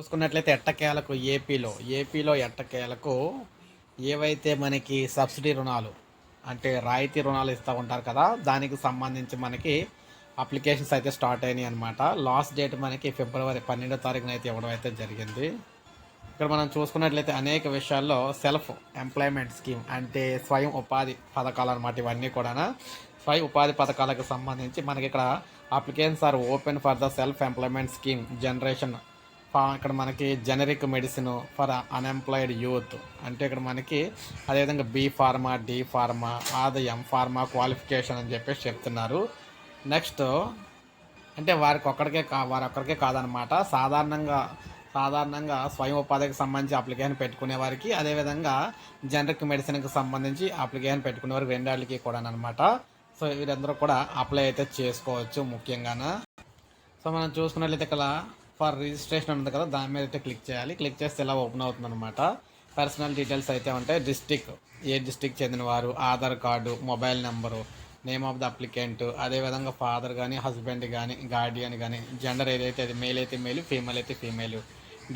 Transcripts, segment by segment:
చూసుకున్నట్లయితే ఎట్టకేలకు ఏపీలో ఏపీలో ఎట్టకేలకు ఏవైతే మనకి సబ్సిడీ రుణాలు అంటే రాయితీ రుణాలు ఇస్తూ ఉంటారు కదా దానికి సంబంధించి మనకి అప్లికేషన్స్ అయితే స్టార్ట్ అయినాయి అనమాట లాస్ట్ డేట్ మనకి ఫిబ్రవరి పన్నెండో తారీఖున అయితే ఇవ్వడం అయితే జరిగింది. ఇక్కడ మనం చూసుకున్నట్లయితే అనేక విషయాల్లో సెల్ఫ్ ఎంప్లాయ్మెంట్ స్కీమ్ అంటే స్వయం ఉపాధి పథకాలు అనమాట ఇవన్నీ కూడా స్వయం ఉపాధి పథకాలకు సంబంధించి మనకి ఇక్కడ applications are open for the self employment scheme generation ఇక్కడ మనకి generic medicine for unemployed youth అంటే ఇక్కడ మనకి అదేవిధంగా బి ఫార్మా డి ఫార్మా అది ఎం ఫార్మా క్వాలిఫికేషన్ అని చెప్పేసి చెప్తున్నారు. నెక్స్ట్ అంటే వారికి ఒక్కడికే కా వారి ఒక్కరికే కాదనమాట సాధారణంగా సాధారణంగా స్వయం ఉపాధికి సంబంధించి అప్లికేషన్ పెట్టుకునే వారికి అదేవిధంగా జనరిక్ మెడిసిన్కి సంబంధించి అప్లికేషన్ పెట్టుకునే వారికి రెండాళ్ళకి కూడా అనమాట సో వీరందరూ కూడా అప్లై అయితే చేసుకోవచ్చు ముఖ్యంగాన. సో మనం చూసుకున్నట్లయితే ఇక్కడ ఫర్ రిజిస్ట్రేషన్ ఉంది కదా దాని మీద అయితే క్లిక్ చేయాలి. క్లిక్ చేస్తే ఇలా ఓపెన్ అవుతుంది అనమాట పర్సనల్ డీటెయిల్స్ అయితే ఉంటాయి. డిస్టిక్ ఏ డిస్టిక్ చెందిన వారు Aadhaar card mobile number name of the applicant అదేవిధంగా ఫాదర్ కానీ హస్బెండ్ కానీ గార్డియన్ కానీ జెండర్ ఏదైతే అది మేల్ అయితే మేలు ఫీమేల్ అయితే female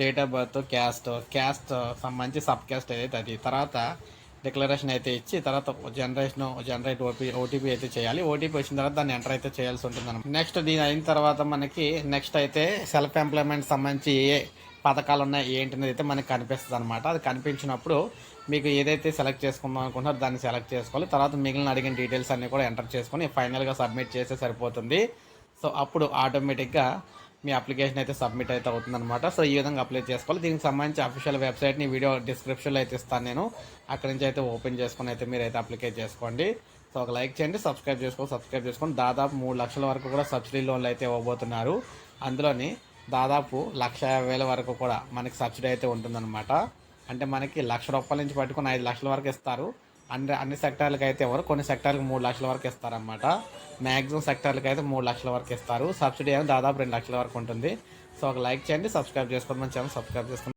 date of birth caste caste సంబంధించి సబ్ క్యాస్ట్ ఏదైతే అది. తర్వాత డిక్లరేషన్ అయితే ఇచ్చి తర్వాత జనరేషన్ జనరేట్ ఓపీ ఓటీపీ అయితే చేయాలి. ఓటీపీ వచ్చిన తర్వాత దాన్ని ఎంటర్ అయితే చేయాల్సి ఉంటుంది అనమాట నెక్స్ట్ దీని అయిన తర్వాత మనకి నెక్స్ట్ అయితే సెల్ఫ్ ఎంప్లాయ్మెంట్ సంబంధించి ఏ పథకాలు ఉన్నాయి ఏంటి అయితే మనకి కనిపిస్తుంది అనమాట అది కనిపించినప్పుడు మీకు ఏదైతే సెలెక్ట్ చేసుకుందాం అనుకుంటున్నారో దాన్ని సెలెక్ట్ చేసుకోవాలి. తర్వాత మిగిలిన అడిగిన డీటెయిల్స్ అన్ని కూడా ఎంటర్ చేసుకొని ఫైనల్గా సబ్మిట్ చేస్తే సరిపోతుంది. సో అప్పుడు ఆటోమేటిక్గా మీ అప్లికేషన్ అయితే సబ్మిట్ అయితే అవుతుందన్నమాట. సో ఈ విధంగా అప్లై చేసుకోవాలి. దీనికి సంబంధించి అఫీషియల్ వెబ్సైట్ని వీడియో డిస్క్రిప్షన్లో అయితే ఇస్తాను నేను. అక్కడి నుంచి అయితే ఓపెన్ చేసుకొని అయితే మీరు అయితే అప్లికే చేసుకోండి. సో ఒక లైక్ చేయండి సబ్స్క్రైబ్ చేసుకోండి సబ్స్క్రైబ్ చేసుకోండి దాదాపు మూడు లక్షల వరకు కూడా సబ్సిడీ లోన్లు అయితే ఇవ్వబోతున్నారు. అందులోని దాదాపు లక్ష యాభై వేల వరకు కూడా మనకి సబ్సిడీ అయితే ఉంటుందన్నమాట. అంటే మనకి లక్ష రూపాయల నుంచి పట్టుకుని ఐదు లక్షల వరకు ఇస్తారు. అన్ని అన్ని సెక్టార్లకు అయితే ఎవరు కొన్ని సెక్టార్లకు మూడు లక్షల వరకు ఇస్తారనమాట మ్యాక్సిమం సెక్టార్లకు అయితే మూడు లక్షల వరకు ఇస్తారు. సబ్సిడీ అనేది దాదాపు రెండు లక్షల వరకు ఉంటుంది. సో ఒక లైక్ చేయండి సబ్స్క్రైబ్ చేసుకోండి. మన ఛానల్ సబ్స్క్రైబ్ చేసుకోండి.